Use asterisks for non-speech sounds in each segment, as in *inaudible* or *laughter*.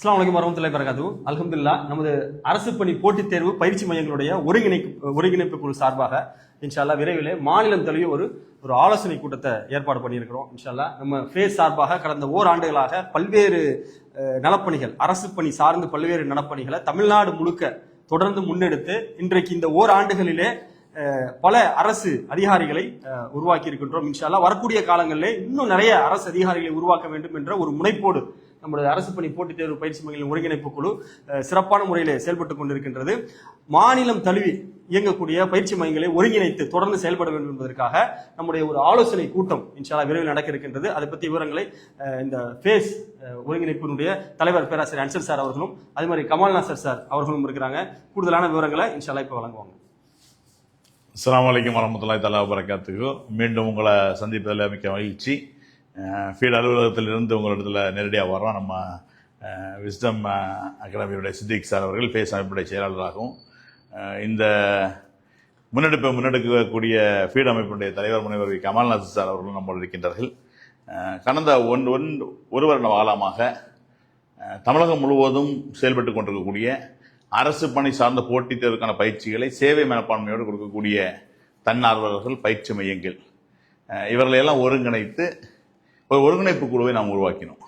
அஸ்லாம் வலைக்கம் வரமத்துல வரகாத்து அலமதுல்லா நமது அரசு பணி போட்டித் தேர்வு பயிற்சி மையங்களுடைய ஒருங்கிணைப்பு ஒருங்கிணைப்பு குழு சார்பாக இன்ஷால்லா விரைவிலே மாநிலம் தழுவிய ஒரு ஒரு ஆலோசனை கூட்டத்தை ஏற்பாடு பண்ணியிருக்கிறோம். இன்ஷால்லா நம்ம ஃபேஸ் சார்பாக கடந்த ஓராண்டுகளாக பல்வேறு நலப்பணிகள் அரசு பணி சார்ந்து பல்வேறு நலப்பணிகளை தமிழ்நாடு முழுக்க தொடர்ந்து முன்னெடுத்து இன்றைக்கு இந்த ஓராண்டுகளிலே பல அரசு அதிகாரிகளை உருவாக்கி இருக்கின்றோம் இன்ஷால்லா வரக்கூடிய காலங்களிலே இன்னும் நிறைய அரசு அதிகாரிகளை உருவாக்க வேண்டும் என்ற ஒரு முனைப்போடு நம்முடைய அரசு பணி போட்டித் தேர்வு பயிற்சி மையங்களின் ஒருங்கிணைப்பு குழு சிறப்பான முறையில் செயல்பட்டு கொண்டிருக்கின்றது. மாநிலம் தழுவி இயங்கக்கூடிய பயிற்சி மையங்களை ஒருங்கிணைத்து தொடர்ந்து செயல்பட வேண்டும் என்பதற்காக நம்முடைய ஒரு ஆலோசனை கூட்டம் இன்ஷாலா விரைவில் நடக்க இருக்கின்றது. அதை பற்றி விவரங்களை இந்த ஃபேஸ் ஒருங்கிணைப்பினுடைய தலைவர் பேராசிரியர் அன்சர் சார் அவர்களும் அதே மாதிரி கமல்நாசர் சார் அவர்களும் இருக்கிறாங்க. கூடுதலான விவரங்களை இன்ஷாலா இப்போ வழங்குவாங்க. அஸ்லாம் வலைக்கம் வரமத்துல்லாஹி தலா வரகாத்துக்கு மீண்டும் உங்களை சந்திப்பதில் மிக்க மகிழ்ச்சி. ஃபீல்டு அலுவலகத்திலிருந்து உங்களிடத்தில் நேரடியாக வரோம் நம்ம விஸ்டம் அகாடமியுடைய சித்திக் சார் அவர்கள் பேஸ் அமைப்புடைய செயலாளராகவும் இந்த முன்னெடுப்பை முன்னெடுக்கக்கூடிய ஃபீல்டு அமைப்பினுடைய தலைவர் முனைவர் கமல்நாத் சார் அவர்களும் நம்மளோடு இருக்கின்றார்கள். கடந்த ஒன் ஒன் ஒரு வருட காலமாக தமிழகம் முழுவதும் செயல்பட்டு கொண்டிருக்கக்கூடிய அரசு பணி சார்ந்த போட்டித் தேர்வுக்கான பயிற்சிகளை சேவை மனப்பான்மையோடு கொடுக்கக்கூடிய தன்னார்வலர்கள் பயிற்சி மையங்கள் இவர்களையெல்லாம் ஒருங்கிணைத்து ஒரு ஒருங்கிணைப்பு குழுவை நாம் உருவாக்கினோம்.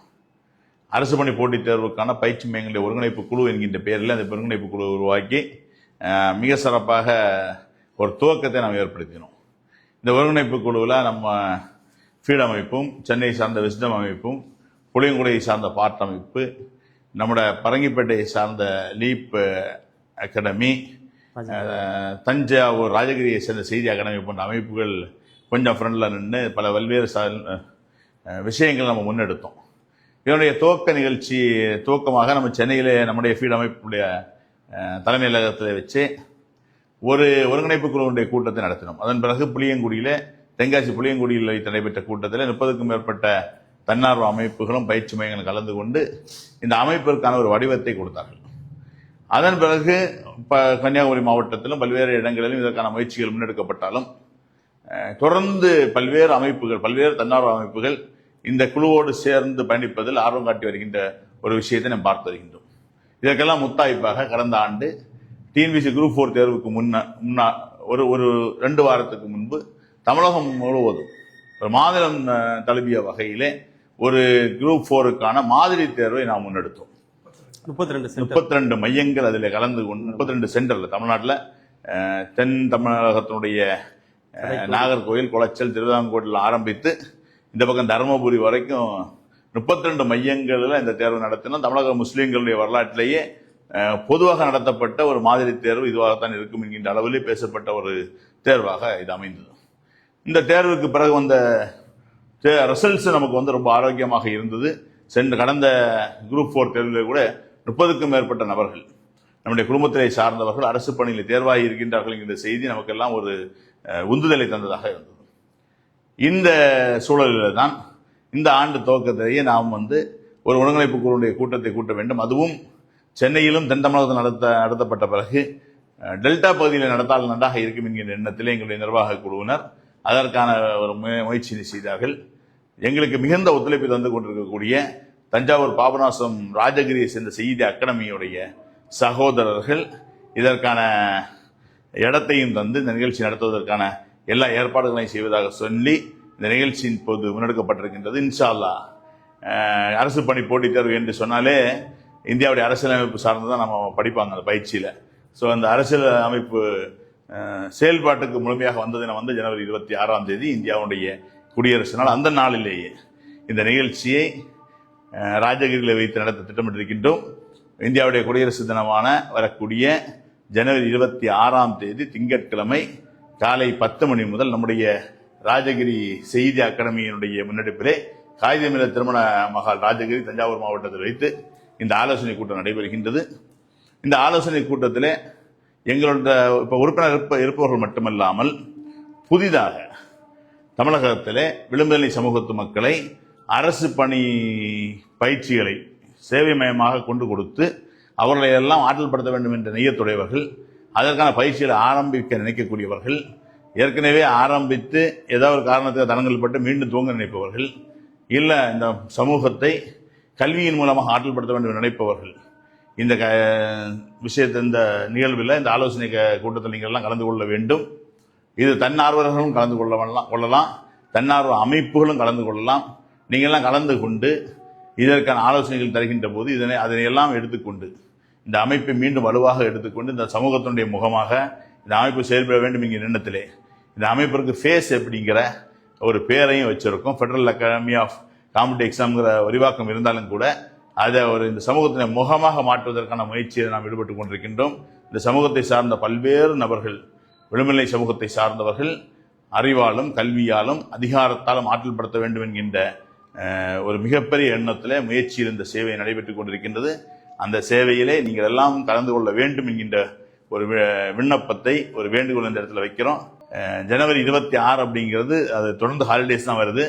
அரசு பணி போட்டித் தேர்வுக்கான பயிற்சி மையங்களுடைய ஒருங்கிணைப்பு குழு என்கின்ற பெயரில் அந்த ஒருங்கிணைப்பு குழுவை உருவாக்கி மிக சிறப்பாக ஒரு துவக்கத்தை நாம் ஏற்படுத்தினோம். இந்த ஒருங்கிணைப்பு குழுவில் நம்ம ஃபீட் அமைப்பும் சென்னை சார்ந்த விஸ்டம் அமைப்பும் புளியங்குடியை சார்ந்த பார்ட் அமைப்பு நம்முடைய பரங்கிப்பேட்டையை சார்ந்த லீப் அகாடமி தஞ்சாவூர் ராஜகிரியை சேர்ந்த செய்தி அகாடமி போன்ற அமைப்புகள் கொஞ்சம் ஃப்ரண்டில் நின்று பல பல்வேறு விஷயங்கள் நம்ம முன்னெடுத்தோம். இதனுடைய துவக்க நிகழ்ச்சி துவக்கமாக நம்ம சென்னையில் நம்முடைய ஃபீட் அமைப்புடைய அஹ், தலைமையகத்தில் வச்சு ஒரு ஒருங்கிணைப்பு குழுவுடைய கூட்டத்தை நடத்தினோம். அதன் பிறகு புளியங்குடியில் தென்காசி புளியங்குடியில் வைத்து நடைபெற்ற கூட்டத்தில் முப்பதுக்கும் மேற்பட்ட தன்னார்வ அமைப்புகளும் பயிற்சி மையங்களும் கலந்து கொண்டு இந்த அமைப்பிற்கான ஒரு வடிவத்தை கொடுத்தார்கள். அதன் பிறகு இப்போ கன்னியாகுமரி மாவட்டத்திலும் பல்வேறு இடங்களிலும் இதற்கான முயற்சிகள் முன்னெடுக்கப்பட்டாலும் தொடர்ந்து பல்வேறு அமைப்புகள் பல்வேறு தன்னார்வ அமைப்புகள் இந்த குழுவோடு சேர்ந்து பயணிப்பதில் ஆர்வம் காட்டி வருகின்ற ஒரு விஷயத்தை நாம் பார்த்து வருகின்றோம். இதற்கெல்லாம் முத்தாய்ப்பாக கடந்த ஆண்டு டிஎன்பிசி குரூப் ஃபோர் தேர்வுக்கு முன்ன முன்னா ஒரு ஒரு ரெண்டு வாரத்துக்கு முன்பு தமிழகம் முழுவதும் ஒரு மாநிலம் தழுவிய வகையிலே ஒரு குரூப் ஃபோருக்கான மாதிரி தேர்வை நாம் முன்னெடுத்தோம். முப்பத்தி ரெண்டு முப்பத்தி ரெண்டு மையங்கள் அதில் கலந்து கொண்டு முப்பத்தி ரெண்டு சென்டர்ல தமிழ்நாட்டில் தென் தமிழகத்தினுடைய அஹ், நாகர்கோயில் குளச்சல் திருவிதாங்கோட்டில் ஆரம்பித்து இந்த பக்கம் தருமபுரி வரைக்கும் முப்பத்தி ரெண்டு மையங்களில் இந்த தேர்வு நடத்தினோம். தமிழக முஸ்லீம்களுடைய வரலாற்றிலேயே பொதுவாக நடத்தப்பட்ட ஒரு மாதிரி தேர்வு இதுவாகத்தான் இருக்கும் என்கின்ற அளவிலே பேசப்பட்ட ஒரு தேர்வாக இது அமைந்தது. இந்த தேர்வுக்கு பிறகு வந்த ரிசல்ட்ஸ் நமக்கு வந்து ரொம்ப ஆரோக்கியமாக இருந்தது. சென்று கடந்த குரூப் ஃபோர் தேர்வில் கூட முப்பதுக்கும் மேற்பட்ட நபர்கள் நம்முடைய குடும்பத்திலே சார்ந்தவர்கள் அரசு பணியில் தேர்வாகி இருக்கின்றார்கள் என்கின்ற செய்தி நமக்கெல்லாம் ஒரு உந்துதலை தந்ததாக இருந்தது. இந்த சூழலில் தான் இந்த ஆண்டு துவக்கத்திலேயே நாம் வந்து ஒரு ஒருங்கிணைப்பு குழுவுடைய கூட்டத்தை கூட்ட வேண்டும். அதுவும் சென்னையிலும் தென் தமிழகத்தில் நடத்த நடத்தப்பட்ட பிறகு டெல்டா பகுதியில் நடத்தால் நன்றாக இருக்கும் என்கிற எண்ணத்திலே எங்களுடைய நிர்வாக குழுவினர் அதற்கான ஒரு முயற்சி செய்தார்கள். எங்களுக்கு மிகுந்த ஒத்துழைப்பு தந்து கொண்டிருக்கக்கூடிய தஞ்சாவூர் பாபநாசம் ராஜகிரியை சேர்ந்த செய்தி அகாடமியுடைய சகோதரர்கள் இதற்கான இடத்தையும் தந்து இந்த நிகழ்ச்சி நடத்துவதற்கான எல்லா ஏற்பாடுகளையும் செய்வதாக சொல்லி இந்த நிகழ்ச்சியின் போது முன்னெடுக்கப்பட்டிருக்கின்றது. இன்ஷால்லா. அரசு பணி போட்டித் தேர்வு என்று சொன்னாலே இந்தியாவுடைய அரசியலமைப்பு சார்ந்து தான் நம்ம படிப்பாங்க அந்த பயிற்சியில். ஸோ அந்த அரசியல் அமைப்பு செயல்பாட்டுக்கு முழுமையாக வந்ததின வந்து ஜனவரி இருபத்தி ஆறாம் தேதி இந்தியாவுடைய குடியரசு நாள் அந்த நாளிலேயே இந்த நிகழ்ச்சியை ராஜகிரியில் வைத்து நடத்த திட்டமிட்டிருக்கின்றோம். இந்தியாவுடைய குடியரசு தினமான வரக்கூடிய ஜனவரி இருபத்தி ஆறாம் தேதி திங்கட்கிழமை காலை பத்து மணி முதல் நம்முடைய ராஜகிரி செய்தி அகாடமியினுடைய முன்னெடுப்பிலே காகிதமில திருமண மகால் ராஜகிரி தஞ்சாவூர் மாவட்டத்தில் வைத்து இந்த ஆலோசனை கூட்டம் நடைபெறுகின்றது. இந்த ஆலோசனை கூட்டத்தில் எங்களோட இப்போ உறுப்பினர் இருப்ப இருப்பவர்கள் மட்டுமல்லாமல் புதிதாக தமிழகத்திலே விளிம்புநிலை சமூகத்து மக்களை அரசு பணி பயிற்சிகளை சேவைமயமாக கொண்டு கொடுத்து அவர்களை எல்லாம் ஆற்றல் படுத்த வேண்டும் என்ற நெய்யத்துடையவர்கள் அதற்கான பயிற்சிகளை ஆரம்பிக்க நினைக்கக்கூடியவர்கள் ஏற்கனவே ஆரம்பித்து ஏதோ ஒரு காரணத்துக்கு தடங்கள் பட்டு மீண்டும் துவங்க நினைப்பவர்கள் இல்லை இந்த சமூகத்தை கல்வியின் மூலமாக ஆற்றல்படுத்த வேண்டும் நினைப்பவர்கள். இந்த க விஷயத்தை இந்த நிகழ்வில் இந்த ஆலோசனை கூட்டத்தில் நீங்கள் எல்லாம் கலந்து கொள்ள வேண்டும். இது தன்னார்வலர்களும் கலந்து கொள்ளலாம் கொள்ளலாம். தன்னார்வ அமைப்புகளும் கலந்து கொள்ளலாம். நீங்கள்லாம் கலந்து கொண்டு இதற்கான ஆலோசனைகள் தருகின்ற போது இதனை அதனை எல்லாம் எடுத்துக்கொண்டு இந்த அமைப்பை மீண்டும் வலுவாக எடுத்துக்கொண்டு இந்த சமூகத்தினுடைய முகமாக இந்த அமைப்பு செயல்பட வேண்டும் இங்கே எண்ணத்திலே இந்த அமைப்பிற்கு ஃபேஸ் அப்படிங்கிற ஒரு பேரையும் வச்சுருக்கோம். ஃபெடரல் அகாடமி ஆஃப் காம்படி எக்ஸாம்ங்கிற விரிவாக்கம் இருந்தாலும் கூட அதை ஒரு இந்த சமூகத்தின் முகமாக மாற்றுவதற்கான முயற்சியை நாம் ஈடுபட்டு கொண்டிருக்கின்றோம். இந்த சமூகத்தை சார்ந்த பல்வேறு நபர்கள் விடுதலை சமூகத்தை சார்ந்தவர்கள் அறிவாலும் கல்வியாலும் அதிகாரத்தாலும் ஆற்றல் படுத்த வேண்டும் என்கின்ற ஒரு மிகப்பெரிய எண்ணத்தில் முயற்சியில் இந்த சேவை நடைபெற்று கொண்டிருக்கின்றது. அந்த சேவையிலே நீங்கள் எல்லாம் கலந்து கொள்ள வேண்டும் என்கின்ற ஒரு விண்ணப்பத்தை ஒரு வேண்டுகோள் இந்த இடத்துல வைக்கிறோம். ஜனவரி இருபத்தி ஆறு அப்படிங்கிறது அது தொடர்ந்து ஹாலிடேஸ் தான் வருது.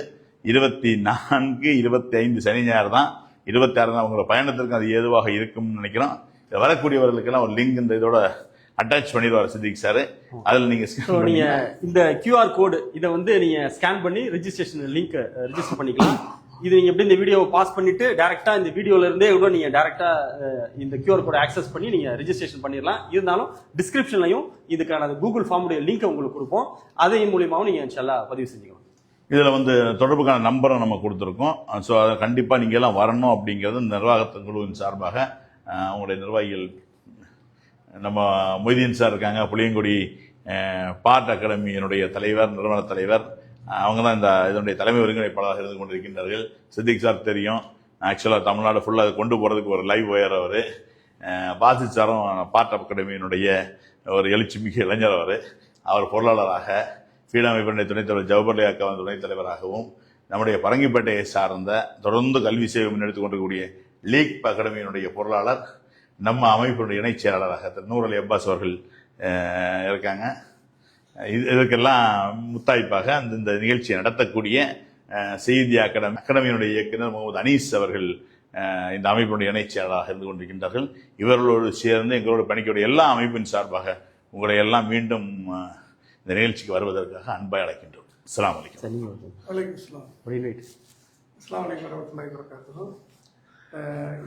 இருபத்தி நான்கு இருபத்தி ஐந்து சனி ஞாயிறு தான். இருபத்தி ஆறு தான் உங்களோட பயணத்திற்கு அது ஏதுவாக இருக்கும்னு நினைக்கிறோம். இது வரக்கூடியவர்களுக்கெல்லாம் ஒரு லிங்க் இந்த இதோட அட்டாச் பண்ணிடுவார் சித்திக் சார் அதில் நீங்கள் ஸோ நீங்க இந்த QR கோடு இதை வந்து நீங்க ஸ்கேன் பண்ணி ரெஜிஸ்ட்ரேஷன் லிங்க் ரெஜிஸ்டர் பண்ணிக்கலாம். இது நீங்க எப்படி இந்த வீடியோவை பாஸ் பண்ணிட்டு டேரெக்டாக இந்த வீடியோல இருந்தே கூட நீங்க டைரக்டா இந்த கியூஆர் கோடை ஆக்சஸ் பண்ணி நீங்க ரிஜிஸ்ட்ரேஷன் பண்ணிடலாம் இருந்தாலும் டிஸ்கிரிப்ஷன்லையும் இதுக்கான கூகுள் ஃபார்முடைய லிங்க் உங்களுக்கு கொடுப்போம். அதையும் மூலியமாகவும் நீங்க செல்லா பதிவு செஞ்சுக்கலாம். இதில் வந்து தொடர்புக்கான நம்பரை நம்ம கொடுத்துருக்கோம். ஸோ அதை கண்டிப்பாக நீங்கள் எல்லாம் வரணும் அப்படிங்கிறது இந்த நிர்வாகத்தின் குழுவின் சார்பாக அவங்களுடைய நிர்வாகிகள் நம்ம மொய்தீன் சார் இருக்காங்க புளியங்குடி பாட் அகாடமியினுடைய தலைவர் நிறுவன தலைவர். அவங்க தான் இந்த இதனுடைய தலைமை ஒருங்கிணைப்பாளராக இருந்து கொண்டிருக்கின்றார்கள். சித்திக் சார் தெரியும். ஆக்சுவலாக தமிழ்நாடு ஃபுல்லாக அதை கொண்டு போகிறதுக்கு ஒரு லைவ் ஒயர் அவர். பாசித் சாரும் பாட் அகாடமியினுடைய ஒரு எழுச்சிமிகு இளைஞர் அவர். அவர் பொருளாளராக ஃபீடா அமைப்பினுடைய துணைத் தலைவர் ஜவஹர்லி அக்காவின் துணைத் தலைவராகவும் நம்முடைய பரங்கிப்பேட்டையை சார்ந்த தொடர்ந்து கல்வி சேவை முன்னெடுத்துக் கொண்டிருக்கக்கூடிய லீக் அகாடமியினுடைய பொருளாளர் நம்ம அமைப்பினுடைய இணைச் செயலாளராக திரு அலி அப்பாஸ் அவர்கள் இருக்காங்க. இது இதற்கெல்லாம் முத்தாய்ப்பாக அந்த இந்த நிகழ்ச்சியை நடத்தக்கூடிய செய்தி அகாடமி அகாடமியினுடைய இயக்குனர் முகமது அனீஸ் அவர்கள் இந்த அமைப்பினுடைய இணைச் செயலாளராக இருந்து கொண்டிருக்கின்றார்கள். இவர்களோடு சேர்ந்து எங்களோடு பணிக்கக்கூடிய எல்லா அமைப்பின் சார்பாக உங்களை எல்லாம் மீண்டும் இந்த நிகழ்ச்சிக்கு வருவதற்காக அன்பாய் அழைக்கின்றோம். அஸ்லாம் வலைக்கம்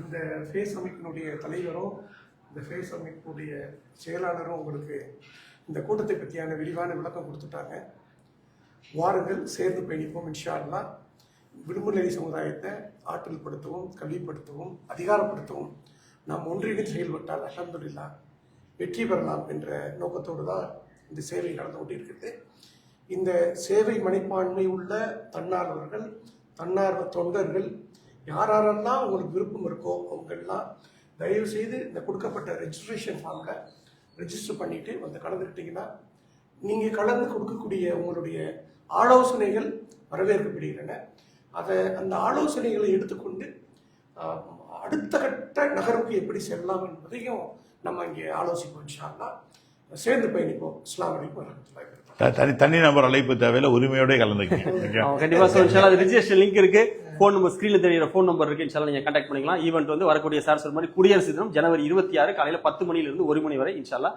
இந்த ஃபேஸ் அமைப்பினுடைய தலைவரும் இந்த ஃபேஸ் அமைப்புடைய செயலாளரும் உங்களுக்கு இந்த கூட்டத்தை பற்றியான விரிவான விளக்கம் கொடுத்துட்டாங்க. வாருங்கள் சேர்ந்து பயணிப்போம் இன்ஷால்லா விடுமுறை சமுதாயத்தை ஆற்றல் படுத்தவும் கல்விப்படுத்தவும் அதிகாரப்படுத்தவும். நாம் ஒன்றிணைந்து செயல்பட்டால் அஹமதுல்லா வெற்றி பெறலாம் என்ற நோக்கத்தோடு தான் இந்த சேவை நடந்து கொண்டிருக்கிறது. இந்த சேவை மனைப்பான்மை உள்ள தன்னார்வர்கள் தன்னார்வ தொண்டர்கள் யாரெல்லாம் உங்களுக்கு விருப்பம் இருக்கோ அவங்கெல்லாம் தயவு செய்து இந்த கொடுக்கப்பட்ட ரெஜிஸ்ட்ரேஷன் ஃபார்மில் ரெஜிஸ்டர் பண்ணிட்டு வந்து கலந்துக்கிட்டீங்கன்னா நீங்கள் கலந்து கொடுக்கக்கூடிய உங்களுடைய ஆலோசனைகள் வரவேற்கப்படுகின்றன. அதை அந்த ஆலோசனைகளை எடுத்துக்கொண்டு அடுத்த கட்ட நகர்வுக்கு எப்படி செல்லலாம் என்பதையும் நம்ம இங்கே ஆலோசிப்போம் இன்ஷால்லாம் சேர்ந்து பயணிப்போம் வபரகாத்துஹு த- தனி தனி நபர் அழைப்பு தேவையில்லை உரிமையோட கலந்துக்கங்க. அவன் *laughs* கண்டிப்பா. ஸோ இன்ஷால்லா அது ரிஜிஸ்ட்ரேஷன் லிங்க் இருக்கு. ஃபோன் நம்பர் ஸ்க்ரீனில் தெரியுற ஃபோன் நம்பர் இருக்கு. இன்ஷால்லா நீங்க கான்டாக்ட் பண்ணிக்கலாம். ஈவெண்ட் வந்து வரக்கூடிய சார் சொன்ன மாதிரி குடியரசு தினம் ஜனவரி இருபத்தி ஆறு காலையில பத்து மணில இருந்து ஒரு மணி வரை இன்ஷால்லா